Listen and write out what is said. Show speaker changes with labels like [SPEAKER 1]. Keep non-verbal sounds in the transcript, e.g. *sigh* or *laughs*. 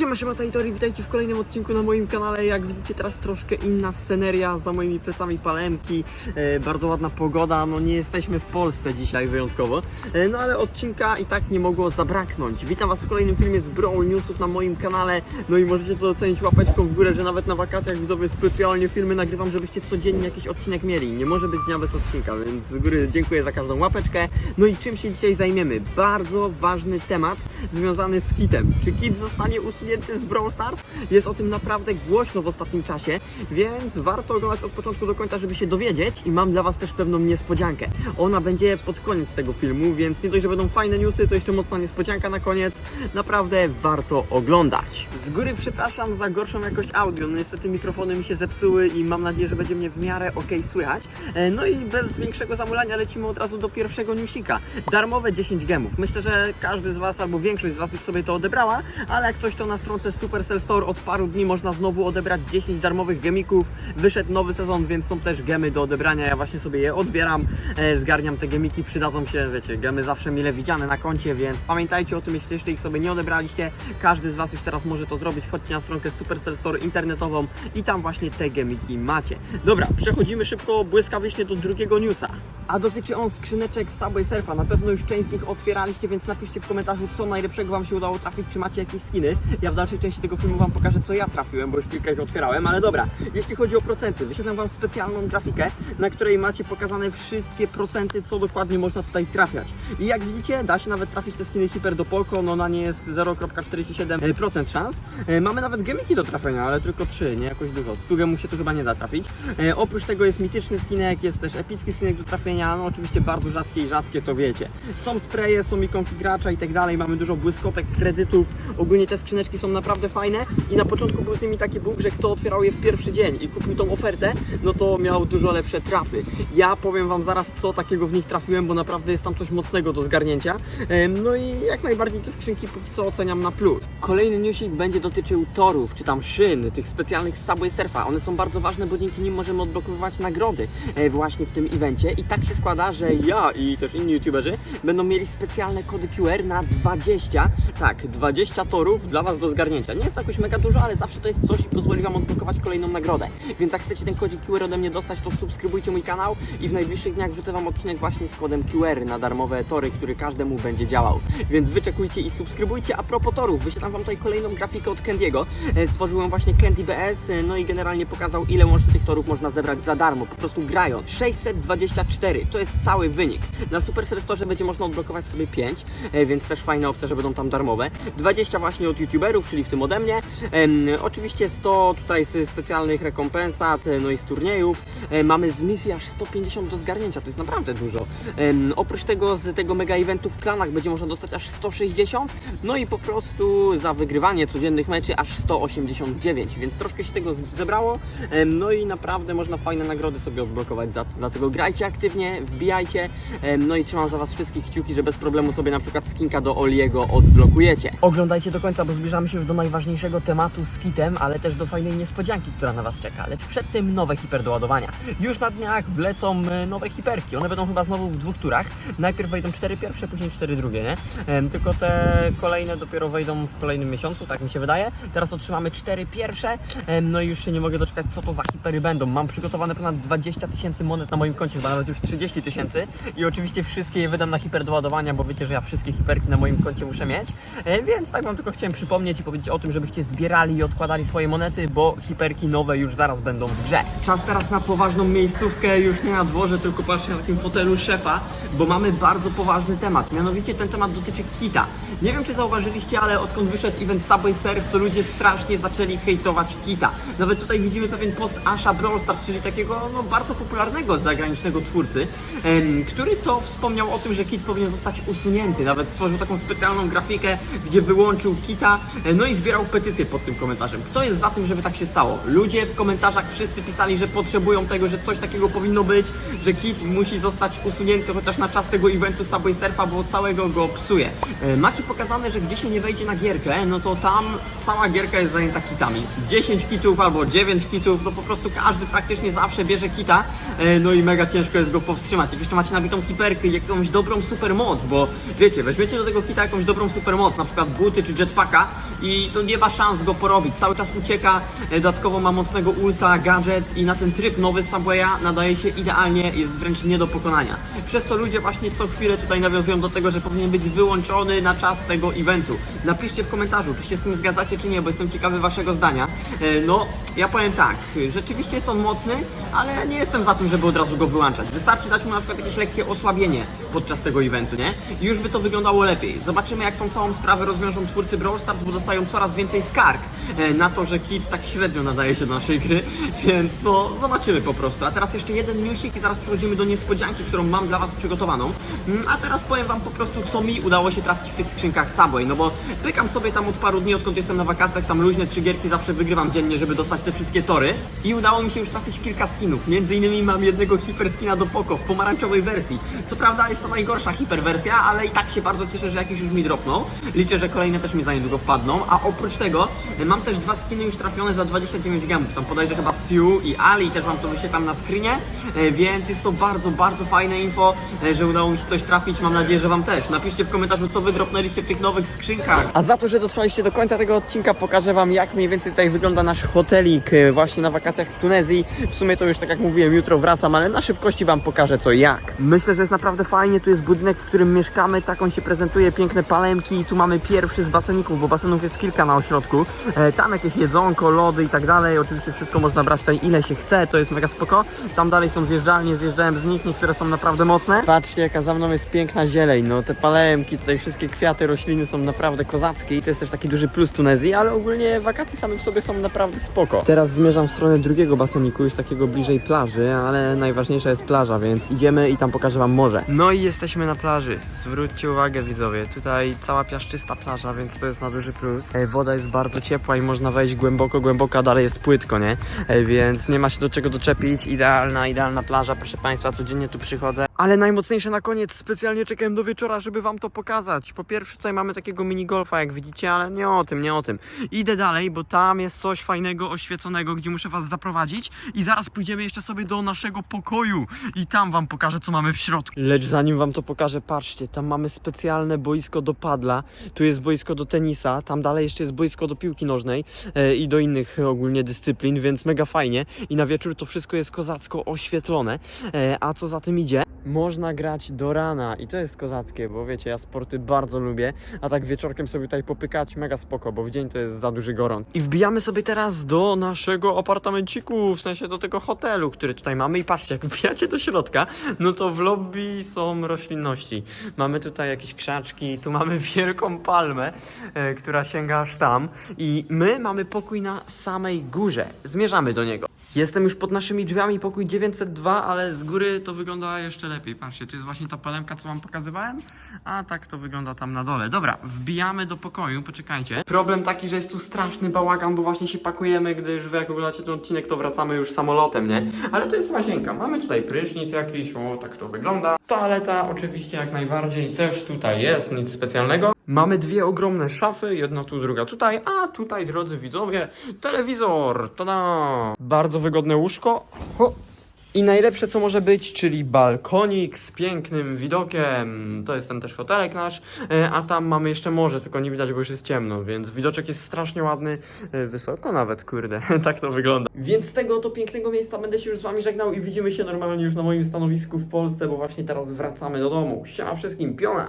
[SPEAKER 1] Siema, siema, Tajtori, witajcie w kolejnym odcinku na moim kanale. Jak widzicie teraz troszkę inna sceneria, za moimi plecami palemki, e, bardzo ładna pogoda, no nie jesteśmy w Polsce dzisiaj wyjątkowo, e, no ale odcinka i tak nie mogło zabraknąć. Witam Was w kolejnym filmie z Brawl Newsów na moim kanale, no i możecie to ocenić łapeczką w górę, że nawet na wakacjach widzowie specjalnie filmy nagrywam, żebyście codziennie jakiś odcinek mieli. Nie może być dnia bez odcinka, więc z góry dziękuję za każdą łapeczkę. No i czym się dzisiaj zajmiemy? Bardzo ważny temat związany z kitem. Czy kit zostanie usunięty z Brawl Stars? Jest o tym naprawdę głośno w ostatnim czasie, więc warto oglądać od początku do końca, żeby się dowiedzieć i mam dla Was też pewną niespodziankę. Ona będzie pod koniec tego filmu, więc nie dość, że będą fajne newsy, to jeszcze mocna niespodzianka na koniec. Naprawdę warto oglądać. Z góry przepraszam za gorszą jakość audio, no niestety mikrofony mi się zepsuły i mam nadzieję, że będzie mnie w miarę ok słychać. E, No i bez większego zamulania lecimy od razu do pierwszego newsika. Darmowe 10 gemów. Myślę, że każdy z Was albo większość z Was już sobie to odebrała, ale jak ktoś to na stronce Supercell Store od paru dni można znowu odebrać 10 darmowych gemików. Wyszedł nowy sezon, więc są też gemy do odebrania. Ja właśnie sobie je odbieram, e, zgarniam te gemiki, przydadzą się, wiecie, gemy zawsze mile widziane na koncie, więc pamiętajcie o tym, jeśli jeszcze ich sobie nie odebraliście. Każdy z Was już teraz może to zrobić. Wchodźcie na stronkę Supercell Store internetową i tam właśnie te gemiki macie. Dobra, przechodzimy szybko, błyskawicznie do drugiego newsa. A dotyczy on skrzyneczek Subway Surfa. Na pewno już część z nich otwieraliście, więc napiszcie w komentarzu, co najlepszego Wam się udało trafić, czy macie jakieś skiny. Ja w dalszej części tego filmu Wam pokażę, co ja trafiłem, bo już kilka ich otwierałem, ale dobra. Jeśli chodzi o procenty, wyświetlam Wam specjalną grafikę, na której macie pokazane wszystkie procenty, co dokładnie można tutaj trafiać. I jak widzicie, da się nawet trafić te skiny Hyper do Polko, no na nie jest 0,47% szans. E, Mamy nawet gemiki do trafienia, ale tylko 3, nie jakoś dużo. 100 gemów się tu chyba nie da trafić. E, oprócz tego jest mityczny skinek, jest też epicki skinek do trafienia, no oczywiście bardzo rzadkie i rzadkie, to wiecie. Są spreje, są ikonki gracza i tak dalej, mamy dużo błyskotek, kredytów. Ogólnie te skrzyneczki są naprawdę fajne i na początku był z nimi taki bóg, że kto otwierał je w pierwszy dzień i kupił tą ofertę, no to miał dużo lepsze trafy. Ja powiem Wam zaraz, co takiego w nich trafiłem, bo naprawdę jest tam coś mocnego do zgarnięcia. No i jak najbardziej te skrzynki póki co oceniam na plus. Kolejny newsik będzie dotyczył torów, czy tam szyn, tych specjalnych Subway Surfa. One są bardzo ważne, bo dzięki nim możemy odblokowywać nagrody e, właśnie w tym evencie. I tak się składa, że ja i też inni youtuberzy będą mieli specjalne kody QR na 20, tak, 20 torów dla Was do zgarnięcia. Nie jest to jakoś mega dużo, ale zawsze to jest coś i pozwoli Wam odblokować kolejną nagrodę. Więc jak chcecie ten kodzik QR ode mnie dostać, to subskrybujcie mój kanał i w najbliższych dniach wrzucę Wam odcinek właśnie z kodem QR na darmowe tory, który każdemu będzie działał. Więc wyczekujcie i subskrybujcie. A propos torów, wyświetlam Wam tutaj kolejną grafikę od Candiego. E, Stworzył ją właśnie Candy BS, e, no i generalnie pokazał ile łącznie tych torów można zebrać za darmo, po prostu grając. 624, to jest cały wynik. Na Supercell Store będzie można odblokować sobie 5, e, więc też fajna opcja, że będą tam darmowe. 20 właśnie od youtuberów, czyli w tym ode mnie. Oczywiście 100 tutaj z specjalnych rekompensat, no i z turniejów. Mamy z misji aż 150 do zgarnięcia, to jest naprawdę dużo. Oprócz tego z tego mega eventu w klanach będzie można dostać aż 160, no i po prostu za wygrywanie codziennych meczy aż 189, więc troszkę się tego zebrało. No i naprawdę można fajne nagrody sobie odblokować za to. Dlatego grajcie aktywnie, wbijajcie, no i trzymam za Was wszystkich kciuki, że bez problemu sobie na przykład skinka do Oliego odblokujecie. Oglądajcie do końca, bo zbliżamy się już do najważniejszego tematu z kitem, ale też do fajnej niespodzianki, która na Was czeka. Lecz przed tym nowe hiperdoładowania. Już na dniach wlecą nowe hiperki. One będą chyba znowu w dwóch turach. Najpierw wejdą cztery pierwsze, później cztery drugie, nie? Tylko te kolejne dopiero wejdą w kolejnym miesiącu, tak mi się wydaje. Teraz otrzymamy cztery pierwsze, no i już się nie mogę doczekać, co to za hipery będą. Mam przygotowane ponad 20 tysięcy monet na moim koncie, chyba nawet już 30 tysięcy i oczywiście wszystkie je wydam na hiperdoładowania, bo wiecie, że ja wszystkie hiperki na moim koncie muszę mieć, więc tak wam tylko chciałem przypomnieć i powiedzieć o tym, żebyście zbierali i odkładali swoje monety, bo hiperki nowe już zaraz będą w grze. Czas teraz na poważną miejscówkę, już nie na dworze, tylko patrzcie na takim fotelu szefa, bo mamy bardzo poważny temat. Mianowicie ten temat dotyczy kita. Nie wiem, czy zauważyliście, ale odkąd wyszedł event Subway Surf, to ludzie strasznie zaczęli hejtować kita. Nawet tutaj widzimy pewien post Asha Brawl Stars, czyli takiego no, bardzo popularnego zagranicznego twórcy, który to wspomniał o tym, że kit powinien zostać usunięty. Nawet stworzył taką specjalną grafikę, gdzie wyłączył kita, e, no i zbierał petycję pod tym komentarzem. Kto jest za tym, żeby tak się stało? Ludzie w komentarzach wszyscy pisali, że potrzebują tego, że coś takiego powinno być, że kit musi zostać usunięty chociaż na czas tego eventu Subway Surfa, bo całego go psuje. E, Macie pokazane, że gdzie się nie wejdzie na gierkę, no to tam cała gierka jest zajęta kitami. 10 kitów albo 9 kitów, no po prostu każdy praktycznie zawsze bierze kita, e, no i mega ciężko jest go powstrzymać. Jak jeszcze macie nabitą hiperkę jakąś dobrą supermoc, bo wiecie, weźmiecie do tego kita jakąś dobrą supermoc, na przykład buty czy jetpacka, i no nie ma szans go porobić. Cały czas ucieka, e, dodatkowo ma mocnego ulta, gadżet i na ten tryb nowy Subwaya nadaje się idealnie, jest wręcz nie do pokonania. Przez to ludzie właśnie co chwilę tutaj nawiązują do tego, że powinien być wyłączony na czas tego eventu. Napiszcie w komentarzu, czy się z tym zgadzacie, czy nie, bo jestem ciekawy waszego zdania. E, No, ja powiem tak, rzeczywiście jest on mocny, ale nie jestem za tym, żeby od razu go wyłączać. Wystarczy dać mu na przykład jakieś lekkie osłabienie podczas tego eventu, nie? I już by to wyglądało lepiej. Zobaczymy, jak tą całą sprawę rozwiążą twórcy Brawl Stars, bo dostają coraz więcej skarg e, na to, że Kid tak średnio nadaje się do naszej gry, *laughs* więc no, zobaczymy po prostu. A teraz jeszcze jeden newsik i zaraz przechodzimy do niespodzianki, którą mam dla Was przygotowaną. Mm, A teraz powiem Wam po prostu, co mi udało się trafić w tych skrzynkach Subway, no bo pykam sobie tam od paru dni, odkąd jestem na wakacjach, tam luźne trzy gierki zawsze wygrywam dziennie, żeby dostać te wszystkie tory. I udało mi się już trafić kilka skinów. Między innymi mam jednego hiperskina do Poko w pomarańczowej wersji. Co prawda jest to najgorsza hiperwersja, ale i tak się bardzo cieszę, że jakiś już mi dropnął. Liczę, że kolejne też mi za niedługo wpadną. A oprócz tego e, mam też dwa skiny już trafione za 29 gemów. Tam podajże chyba Stew i Ali, też wam to wyświetlam na screenie. E, Więc jest to bardzo, bardzo fajne info, e, że udało mi się coś trafić. Mam nadzieję, że wam też. Napiszcie w komentarzu, co wy dropnęliście w tych nowych skrzynkach. A za to, że dotrwaliście do końca tego odcinka, pokażę wam, jak mniej więcej tutaj wygląda nasz hotelik e, właśnie na wakacjach w Tunezji. W sumie to już tak jak mówiłem, jutro wracam, ale na szybkości wam pokażę co jak. Myślę, że jest naprawdę fajnie. Tu jest budynek, w którym mieszkamy, tak on się prezentuje, piękne palemki i tu mamy pierwszy z baseników, bo basenów jest kilka na ośrodku. E, tam jakieś jedzonko, lody i tak dalej. Oczywiście wszystko można brać tutaj ile się chce, to jest mega spoko. Tam dalej są zjeżdżalnie, zjeżdżałem z nich, niektóre są naprawdę mocne. Patrzcie, jaka za mną jest piękna zieleń. No te palemki, tutaj wszystkie kwiaty, rośliny są naprawdę kozackie i to jest też taki duży plus Tunezji, ale ogólnie wakacje same w sobie są naprawdę spoko. Teraz zmierzam w stronę drugiego baseniku, już takiego bliżej plaży, ale najważniejsza jest plaża, więc idziemy i tam pokażę wam morze. No i jesteśmy na plaży. Zwróćcie uwagę widzowie, tutaj cała piaszczysta plaża, więc to jest na duży plus. Woda jest bardzo ciepła i można wejść głęboko, głęboko, a dalej jest płytko, nie? Więc nie ma się do czego doczepić. Idealna, idealna plaża, proszę Państwa, codziennie tu przychodzę. Ale najmocniejsze na koniec, specjalnie czekałem do wieczora, żeby Wam to pokazać. Po pierwsze tutaj mamy takiego mini golfa, jak widzicie, ale nie o tym, nie o tym. Idę dalej, bo tam jest coś fajnego, oświeconego, gdzie muszę Was zaprowadzić i zaraz pójdziemy jeszcze sobie do naszego pokoju i tam Wam pokażę, co mamy w środku. Lecz zanim Wam to pokażę, patrzcie, tam mamy specjalne boisko do padla, tu jest boisko do tenisa, tam dalej jeszcze jest boisko do piłki nożnej e, i do innych ogólnie dyscyplin, więc mega fajnie i na wieczór to wszystko jest kozacko oświetlone, e, a co za tym idzie? Można grać do rana i to jest kozackie, bo wiecie, ja sporty bardzo lubię, a tak wieczorkiem sobie tutaj popykać mega spoko, bo w dzień to jest za duży gorąc. I wbijamy sobie teraz do naszego apartamenciku, w sensie do tego hotelu, który tutaj mamy i patrzcie, jak wbijacie do środka, no to w lobby są roślinności. Mamy tutaj jakieś krzaczki, tu mamy *laughs* wielką palmę, e, która sięga aż tam i my mamy pokój na samej górze. Zmierzamy do niego. Jestem już pod naszymi drzwiami, pokój 902, ale z góry to wygląda jeszcze lepiej. Patrzcie, tu jest właśnie ta palemka, co wam pokazywałem, a tak to wygląda tam na dole. Dobra, wbijamy do pokoju, poczekajcie. Problem taki, że jest tu straszny bałagan, bo właśnie się pakujemy, gdy już wy jak oglądacie ten odcinek, to wracamy już samolotem, nie? Ale to jest łazienka. Mamy tutaj prysznic jakiś, o, tak to wygląda. Toaleta oczywiście jak najbardziej też tutaj jest, nic specjalnego. Mamy dwie ogromne szafy, jedna tu, druga tutaj, a tutaj, drodzy widzowie, telewizor, tada! Bardzo wygodne łóżko. Ho. I najlepsze co może być, czyli balkonik z pięknym widokiem. To jest ten też hotelek nasz, e, a tam mamy jeszcze morze, tylko nie widać, bo już jest ciemno, więc widoczek jest strasznie ładny, e, wysoko nawet, kurde, *laughs* tak to wygląda. Więc z tego oto pięknego miejsca będę się już z wami żegnał i widzimy się normalnie już na moim stanowisku w Polsce, bo właśnie teraz wracamy do domu. Siema wszystkim, piona!